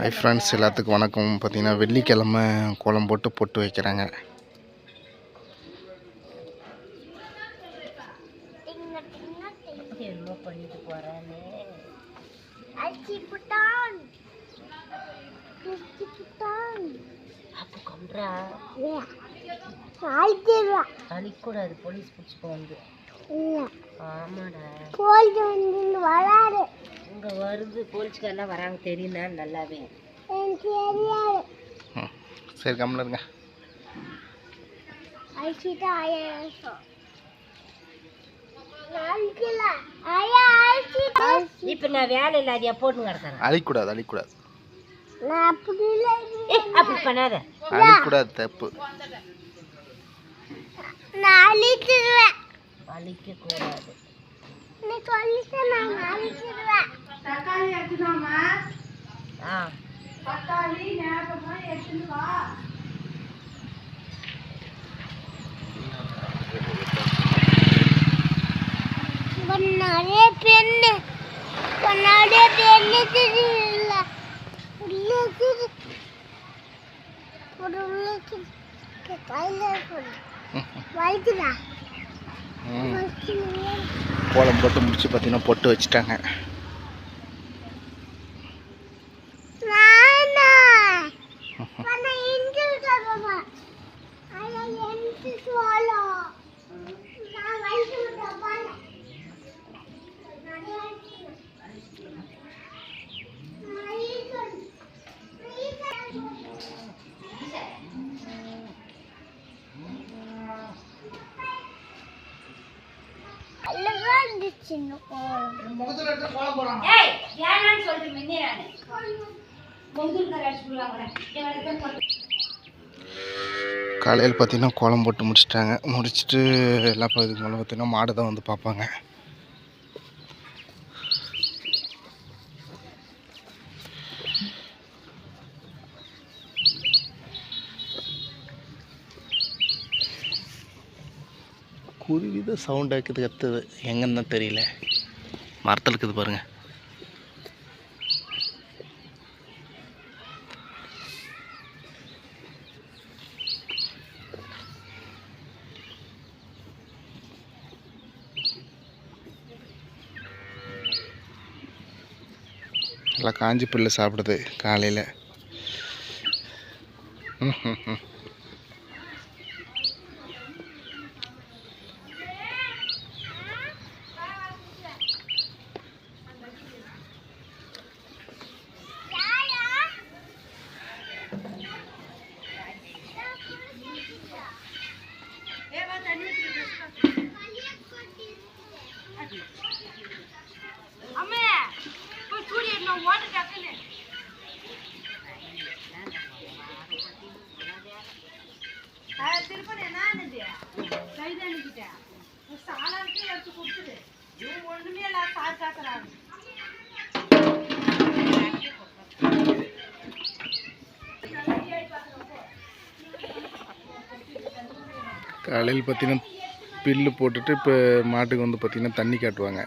Hi friends எல்லாத்துக்கும் வணக்கம். பார்த்தீங்கன்னா வெள்ளிக்கிழமை கோலம் போட்டு பொட்டு வைக்கிறாங்க. அழிக்கூடாது போலீஸ் பிடிச்சிக்கோ வந்து. ஆமாடா. இங்க வருது? போலீஸ்காரெல்லாம் வராங்க. தெரியும்னா நல்லாவே. சரி கம்மில் இருங்க. இப்ப நான் வேலை இல்லாதியா? போட்டு கிடக்குறேன். அழிக்கூடாது அழிக்கூடாது. அப்படி பண்ணாத. அழிக்கூடாது தப்பு. அழிக்க கூடாது ஆ. நிறைய பெண்ணு நிறைய பெண்ணு தெரியல உள்ளுக்கு ஒரு உள்ளுக்கு கையில வலிக்குதா? ம். வலிக்குது கோலம் போட்டு முடிச்சு பார்த்தீங்கன்னா பொட்டு வச்சுட்டாங்க. கோலம் ஏய் சொல்லிட்டு முன்னே நானு காலையில் பார்த்தீங்கன்னா கோலம் போட்டு முடிச்சிட்டாங்க. முடிச்சுட்டு இதுக்கு மேலே பார்த்தீங்கன்னா மாடு தான் வந்து பார்ப்பாங்க. குருவி தான் சவுண்ட் ஆக்குது கத்துது. எங்கன்னு தான் தெரியல. மரத்தில் இருக்குது பாருங்க. நல்லா காஞ்சி புல்லு சாப்பிடுது காலையில். ம் ம் ம் காலையில் பார்த்தீங்கன்னா பில்லு போட்டுட்டு இப்போ மாட்டுக்கு வந்து பார்த்திங்கன்னா தண்ணி காட்டுவாங்க.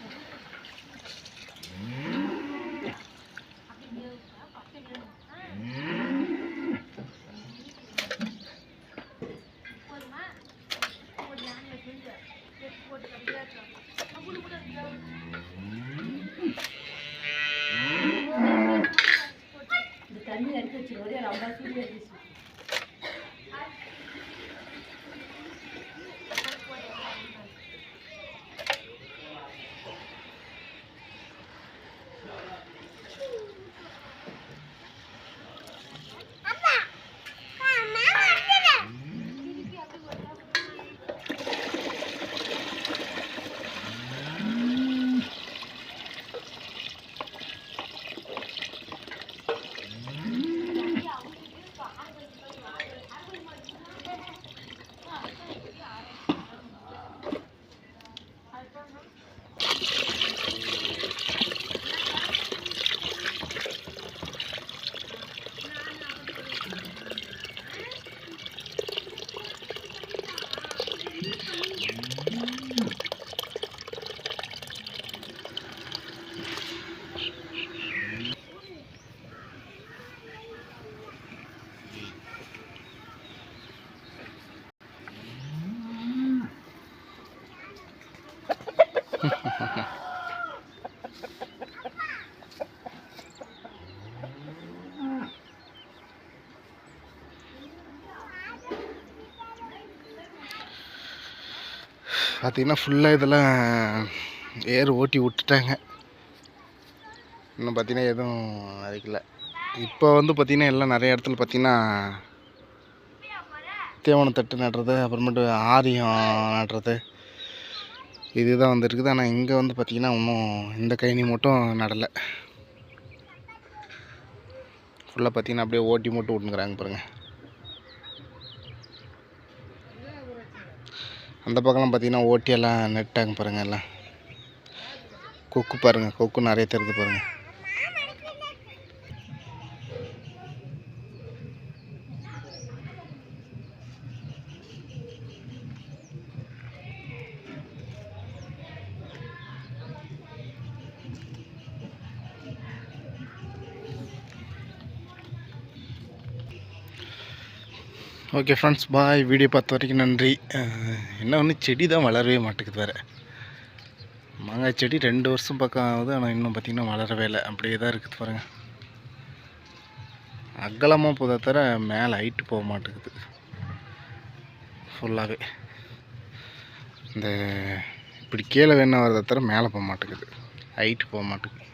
ค่ะ பார்த்திங்கன்னா ஃபுல்லாக இதெல்லாம் ஏர் ஓட்டி விட்டுட்டாங்க. இன்னும் பார்த்தீங்கன்னா எதுவும் அரைக்கல. இப்போ வந்து பார்த்திங்கன்னா எல்லாம் நிறைய இடத்துல பார்த்திங்கன்னா தேவன தட்டு நடுறது அப்புறமேட்டு ஆரியம் நடுறது. இதுதான் தான் வந்துருக்குது. ஆனால் இங்கே வந்து பார்த்திங்கன்னா இன்னும் இந்த கைனி மட்டும் நடலை. ஃபுல்லாக பார்த்திங்கன்னா அப்படியே ஓட்டி மட்டும் விட்டுங்கிறாங்க பாருங்கள் அந்த பக்கம்லாம் பார்த்திங்கன்னா ஓட்டி எல்லாம் நெட்டாங்க பாருங்கள் எல்லாம். கொக்கு பாருங்கள் கொக்கு நிறைய தெரிஞ்சு பாருங்கள் ஓகே ஃப்ரெண்ட்ஸ் பாய் வீடியோ பார்த்த வரைக்கும் நன்றி என்ன ஒன்று செடி தான் வளரவே மாட்டேங்குது வேறு. மாங்காய் செடி ரெண்டு வருஷம் பக்கம் ஆகுது ஆனால் இன்னும் பார்த்திங்கன்னா வளரவே இல்லை. அப்படியே தான் இருக்குது பாருங்கள் அகலமாக போதா தவிர மேலே ஹைட்டு போக மாட்டேங்குது. ஃபுல்லாகவே இந்த இப்படி கீழே வேணா வரதை தவிர மேலே போக மாட்டேங்குது. ஹைட்டு போக மாட்டேங்குது.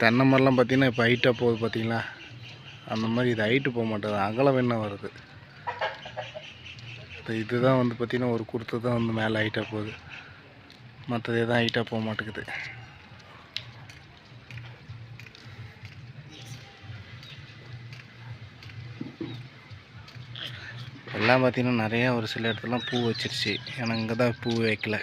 தென்னை மரம்லாம் பார்த்திங்கன்னா இப்போ ஹைட்டாக போகுது பார்த்திங்களா? அந்த மாதிரி இது ஹைட்டு போக மாட்டேங்குது. அகலம் என்ன வருது? இப்போ இதுதான் வந்து பார்த்திங்கன்னா ஒரு குர்த்து தான் வந்து மேலே ஹைட்டாக போகுது. மற்றது எதுவும் ஹைட்டாக போக மாட்டேங்குது. எல்லாம் பார்த்திங்கன்னா நிறையா ஒரு சில இடத்துலலாம் பூ வச்சிருச்சு. ஏன்னா இங்கே தான் பூ வைக்கல.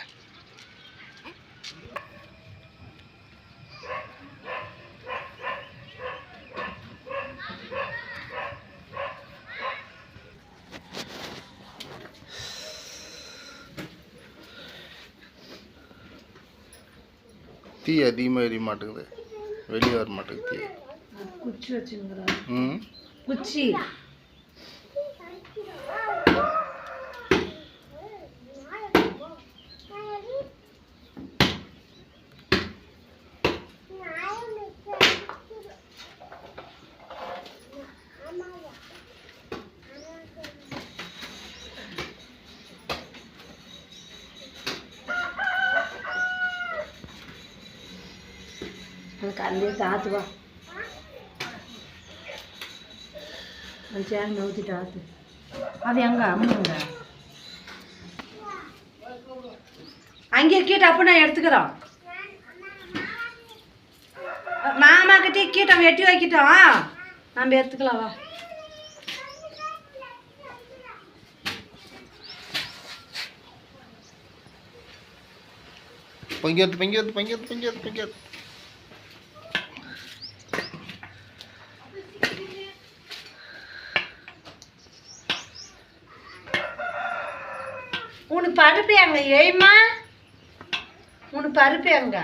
தீ அதிகமாக எரிய மாட்டேங்குது. வெளியே வர மாட்டேங்குது தீ. குச்சி வச்சுங்கிறான் ம்? குச்சி. அந்த தாத்து வா. நவுத்திட்டு ஆத்து. அது எங்க அம்மாங்க அங்கே. கீட்டை அப்போ நான் எடுத்துக்கிறோம். மாமா கிட்டே கீட்டை வெட்டி வைக்கிட்டோம். நம்ம எடுத்துக்கலாம் வா. பொங்கி பொங்கி பொங்கி பொங்கி பருப்பு எங்க ஏய்மா மூணு பருப்பு எங்க?